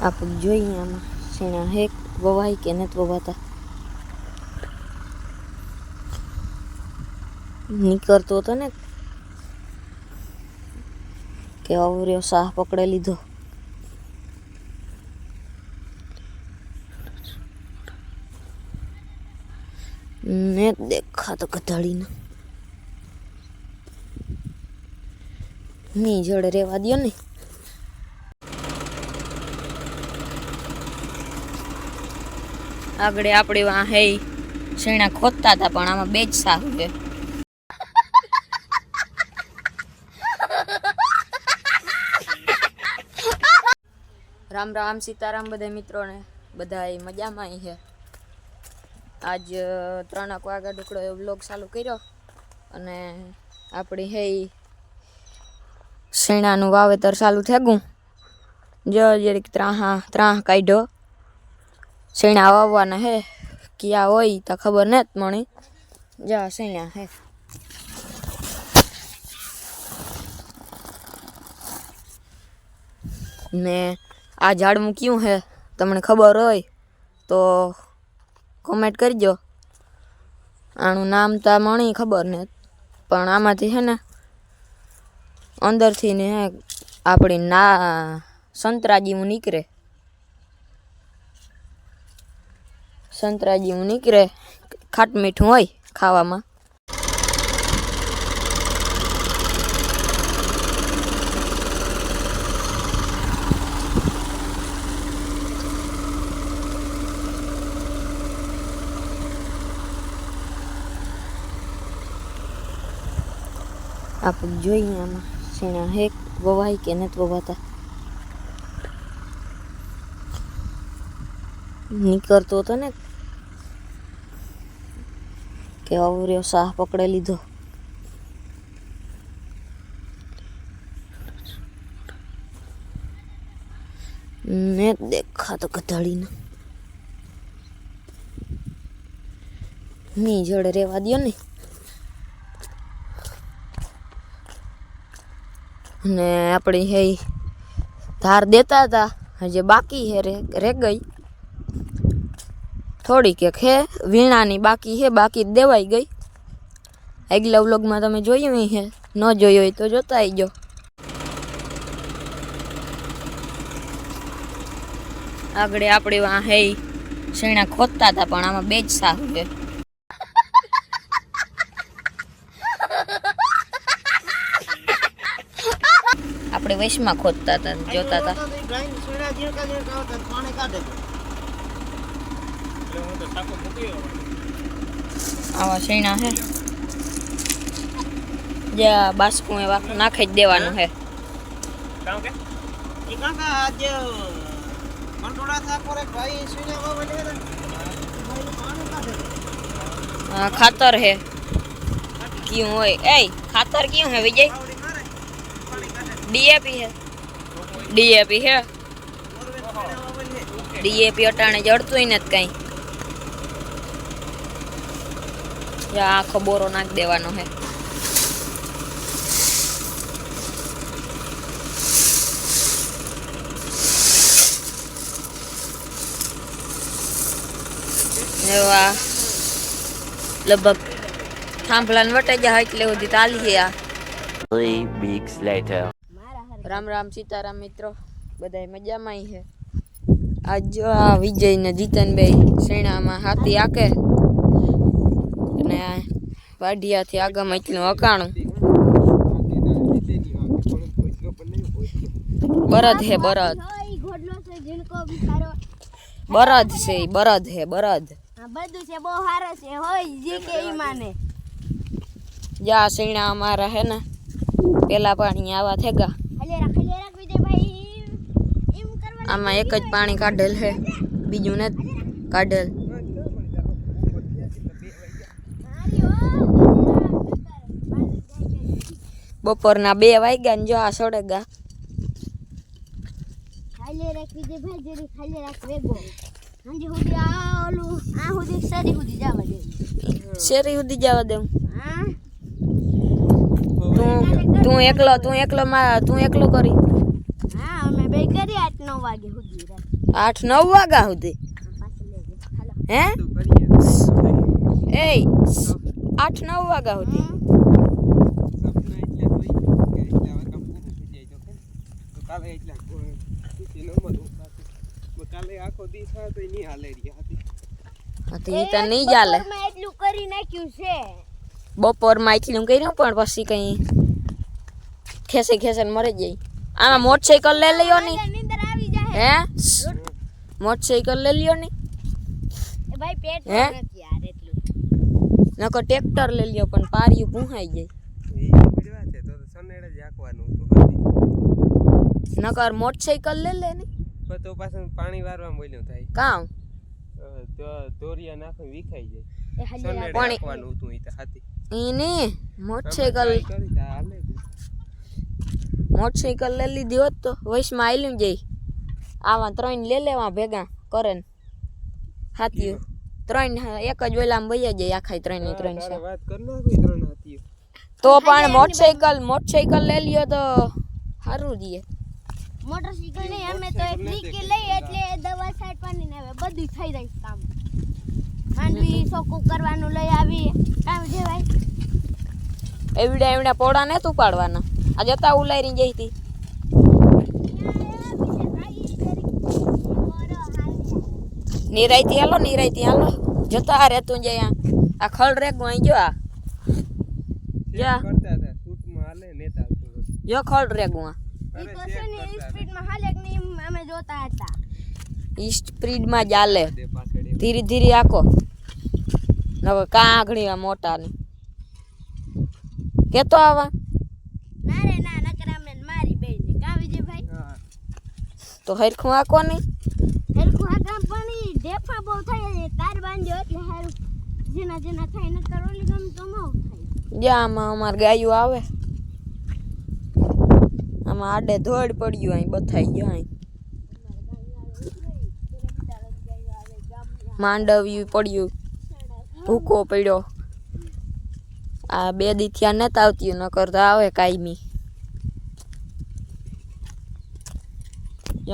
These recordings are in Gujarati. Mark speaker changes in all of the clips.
Speaker 1: આપણે જોઈએ આમાં શેણા હેક વવાય કે નથી વવાતા? નીકળતો હતો ને? કે અવર્યો સાહ પકડે લીધો? ને દેખાતો ગધાડીને ની જોડે રેવા દ્યો ને? આગળ આપણે વાં હે શેણા ખોદતા હતા, પણ આમાં બે જ સાહ છે. રામ રામ સીતારામ બધા મિત્રોને બધા મજામાં છે આજ ત્રણ ત્રણેક આગળ ઢોકળો એવો બ્લોગ ચાલુ કર્યો, અને આપણી હે શેણાનું વાવેતર ચાલુ થયું જો, જરીક ત્રાહા, ત્રાહ કાઢ્યો. શેણા વાવવાના હે? ક્યાં હોય તો ખબર નથી મણી જા શેણા હે? ને આ ઝાડવું કયું હે? તમને ખબર હોય તો કોમેન્ટ કરજો. આનું નામ તો મણી ખબર ને પણ આમાંથી હે ને અંદરથી ને આપણી ના સંતરાજીવું નીકળે. સંતરા જેવું નીકળે, ખાટ મીઠું હોય ખાવામાં. આપણે જોઈએ આમાં શેણા હેક વવાય કે નથી વવાતા. નીકળતો હતો ને કે અવર્યો સાહ પકડી લીધો. ને દેખાતો ગધાડીને મી જોડે રેવા દો ને. ને આપણી હે ધાર દેતા હતા હજી બાકી હે રે ગઈ. થોડીક એક હે વીણાની બાકી હે, બાકી દેવાઈ ગઈ. આગલા વ્લોગમાં તમે જોયું ઈ હે, ન જોયું હોય તો જોતા આવજો આગળ આપણે વાં હે ઈ શેણા ખોદતા હતા પણ આમાં બે જ સારું છે. આપણે વૈશમાં ખોદતા હતા જોતા હતા આવા શેણા હે? જ્યાં બાસકું એવા નાખી જ દેવાનું હે. આ ખાતર હે. ક્યું હોય? એ ખાતર ક્યું હે વિજય? ડીએપી હે. ડીએપી હે? ડીએપી અટાણે જડતું નથી કઈ જા આખો બોરો નાખી દેવાનો હે એવા લગભગ થાંભલાને વટે જાય એટલે સુધી તાલી આ
Speaker 2: Three
Speaker 1: રામ રામ સીતારામ મિત્રો બધા મજામાં છે આજ જો આ વિજય ને જીતનભાઈ શેણામાં હાથી આકે અને આ વાઢિયાથી આગળ એટલું અકાણું બરદ હે બરદ.
Speaker 3: ઘોડલો છે જીણકો બિચારો
Speaker 1: બરદ છે ઈ બરદ હે બરદ.
Speaker 3: આ બધું છે બહુ સારો છે હોય જે કે ઈ માને.
Speaker 1: જા શેણા અમારા હે ને પેલા પાણી આવા થેગા
Speaker 3: ખાલી રાખ ખાલી રાખ વિજયભાઈ એમ કરવા
Speaker 1: આમાં એક જ પાણી કાઢેલ છે બીજું ને કાઢેલ. બપોરના બે વાગ્યા ને જો આ સળગા
Speaker 3: ખાલી રાખ વિજયભાઈ જેરી ખાલી રાખ વેગો હાંજી સુધી આ ઓલું આ સુધી જવા દે.
Speaker 1: શેરી સુધી જવા દઉં
Speaker 3: હા.
Speaker 1: તું તું એકલો તું એકલો માં તું એકલો કરી.
Speaker 3: હા અમે બે કરી આઠ નવ વાગે સુધી રાત.
Speaker 1: આઠ નવ વાગ્યા સુધી? હે એ આઠ નવ વાગ્યા સુધી
Speaker 4: સપના એટલે હોય કે એટલે હવે કામ પૂરું થઈ જાય તો કે તો કાલે એટલે ખુશી ન મળું કાલે આખો દી થાય તો નહીં હાલે રહ્યા હતી
Speaker 1: હતી ઈ તો નહીં ચાલે
Speaker 3: બપોરમાં એટલું કરી નાખ્યું છે.
Speaker 1: બપોરમાં એટલું કર્યું પણ પછી કઈ ખેસે ખેસે મરી જાય આમાં મોટરસાઇકલ લઈ લ્યો ની
Speaker 3: મારે નીંદર આવી જાય
Speaker 1: હે? મોટરસાઇકલ લઈ લ્યો ની
Speaker 3: એ ભાઈ પેટ
Speaker 1: હે?
Speaker 3: નથી યાર એટલું.
Speaker 1: નકર ટ્રેક્ટર લઈ લ્યો પણ પારિયું ભૂંહાઈ જાય.
Speaker 4: એ મળવા છે તો સનેડે જ આખવાનું હતું બધી
Speaker 1: નકર મોટરસાઇકલ લઈ લે ને.
Speaker 4: તો પાછું પાણી વારવા બોલ્યું થાય.
Speaker 1: કામ
Speaker 4: દોરિયા નાખો વિખાઈ જાય.
Speaker 1: પાણી-
Speaker 4: હતું ઈ તો હાથી.
Speaker 1: ઈ મોટરસાઇકલ લઈ લીધી હોત તો વયસમાં આયલું જઈ આવા ત્રણ લઈ લેવા ભેગા કરે ને. હાથીયું ત્રણ હા, એક જ વેલામાં વૈયા જાય આખા ત્રણની ત્રણ
Speaker 4: તારે
Speaker 1: છે
Speaker 4: વાત કર નાખી ત્રણ હાથીઓ.
Speaker 1: તો પણ મોટરસાઇકલ મોટરસાઇકલ લઈ લ્યો તો સારું રહીએ
Speaker 3: મોટરસાઇકલ નહીં અમે તો એક લીકી લઈ એટલે દવા છાંટવાની ને હવે બધું થઈ જાય કામ. માંડવી સોકું કરવાનું લઈ આવી કામ જેવાય
Speaker 1: એવડા એવડા પોડા ને તું પાડવાના આ જતા ઉલારી જઈ હતી. નિરાયતી હાલો નિરાયતી હાલો. જતા રે તું જઈ આ ખળ રેગું અહીં જો આ. જા. જો ખળ રેગું આ
Speaker 3: ઈ તો છે સ્પીડમાં હાલે કે નહીં અમે જોતા હતા.
Speaker 1: ઈ સ્પીડમાં ચાલે. ધીરે ધીરે આખો. હવે કાં આગળી આ મોટા ને. કેતો આવા?
Speaker 3: ના રે ના નકર અમને મારી બેન ને કામ વિજયભાઈ
Speaker 1: તો હરખું આખો નહીં
Speaker 3: હરખું આ કામ પણ ઢેફા બહુ થાય તાર બાંધ્યો એટલે હારું. જેના જેના થાય ન ઓલી ગમ તો થાય.
Speaker 1: જા આમાં અમાર ગાયું આવે. આમાં આડે ધોડ પડ્યું અહીં બથાઈ ગયો અહીં. માંડવ્યું પડ્યું. ભૂકો પડ્યો. આ બે દી થયા નતા આવતી, ન કરતા આવે કાયમી.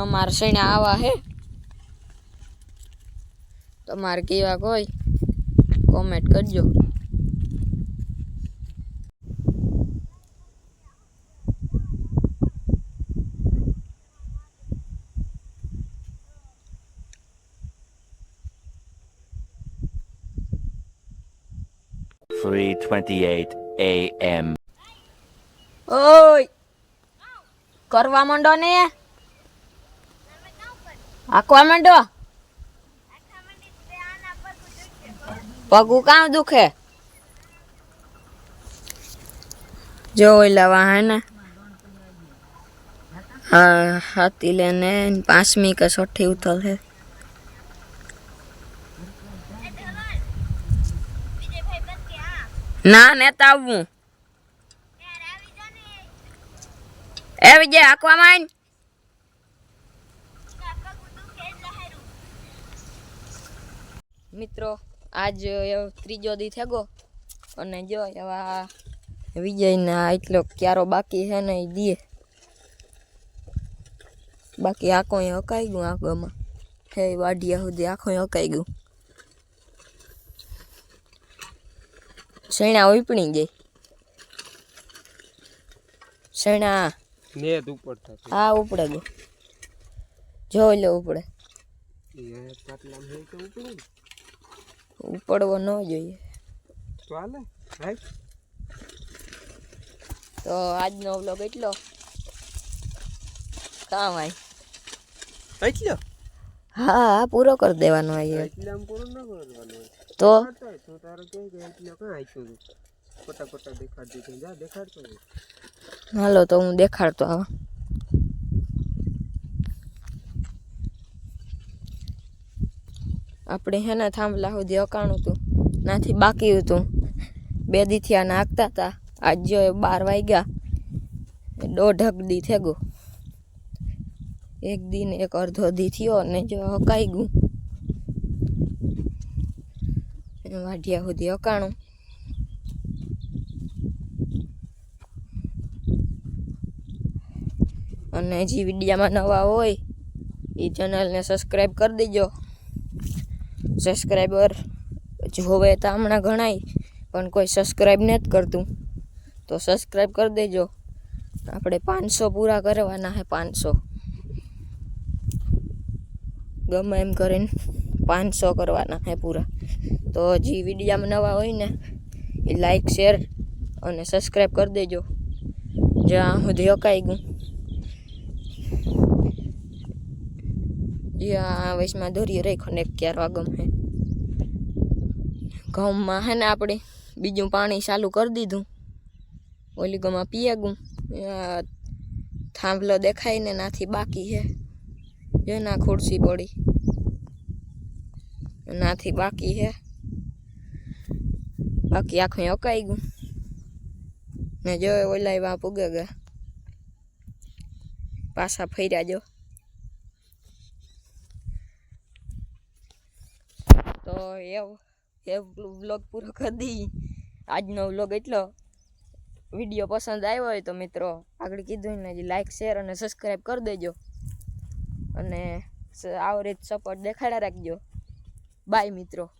Speaker 1: અમારે શેણા આવા હે? તમારે કેવા કોઈ કોમેન્ટ કરજો.
Speaker 2: Three twenty-eight a.m.
Speaker 1: ઓય! કરવા માંડો ને? આખવા માંડો? પગું કામ દુખે? જો ઓલા વાહન. હા હાથી લેને પાંચમી કે છઠ્ઠી ઉથલ હે. ના, નેતા આવવું. એ વિજય આખવા માંડ. મિત્રો, આજ ત્રીજો દી થેગો. અને જો, એવા વિજયના એટલો ક્યારો બાકી છે ને એ બાકી આખો હકાઈ ગયું આગળમાં હે વાઢિયા સુધી આખો હકાઈ ગયું. શેણા ઉપણી જાય શેણા
Speaker 4: નેદ ઉપર થતું.
Speaker 1: હા ઉપડે ગયો જોઈ લો ઉપડે. ઉપડવો ન જોઈએ.
Speaker 4: તો હાલે
Speaker 1: તો આજનો વ્લોગ એટલો. કામ આય.
Speaker 4: એટલો
Speaker 1: હા પૂરો કરી દેવાનો
Speaker 4: અહીંયા.
Speaker 1: તો. હાલો તો હું દેખાડતો આવા. આપણે હેના થાંભલા સુધી અકાણું હતું. નાથી બાકી હતું. બે દીથી આ નાખતા હતા. આજ જો એ બાર વાગ્યા. દોઢક દી થેગો. એક દિન એક અડધો દી થયો ને જો હકાઈ ગયું વાઢિયા સુધી અકાણું અને જે વિડીયામાં નવા હોય એ ચેનલને સબસ્ક્રાઈબ કરી દેજો. સબસ્ક્રાઈબર જોવે તો હમણાં ઘણાય પણ કોઈ સબસ્ક્રાઈબ નથી કરતું. તો સબસ્ક્રાઈબ કરી દેજો. આપણે પાંચસો પૂરા કરવાના છે પાંચસો. ગમે એમ કરીને પાંચસો કરવાના હે પૂરા. તો જે વિડીયામાં નવા હોય ને, એ લાઈક શેર અને સબસ્ક્રાઈબ કરી દેજો. જ્યાં સુધી અકાઈ ગયું. જ્યાં વૈશમાં દોરી રાખ્યો ને ક્યારવા વાગમ હે. ઘઉંમાં હે ને આપણે બીજું પાણી ચાલુ કરી દીધું. ઓલી ગમાં પીએ ગું થાંભલો દેખાય ને નાથી બાકી હે. જો ના ખુરશી પડી. નાથી બાકી હે. બાકી આખું અકાઈ ગયું. ને જો ઓલા વા પૂગે ગયા. પાછા ફર્યા જો. તો એવું એ વ્લોગ પૂરો કરી દી. આજનો વ્લોગ એટલો વીડિયો પસંદ આવ્યો હોય તો મિત્રો, આગળ કીધું ને લાઈક શેર અને સબસ્ક્રાઈબ કરી દેજો. અને આવો રીત સપોર્ટ દેખાડ્યા રાખજો. બાય મિત્રો.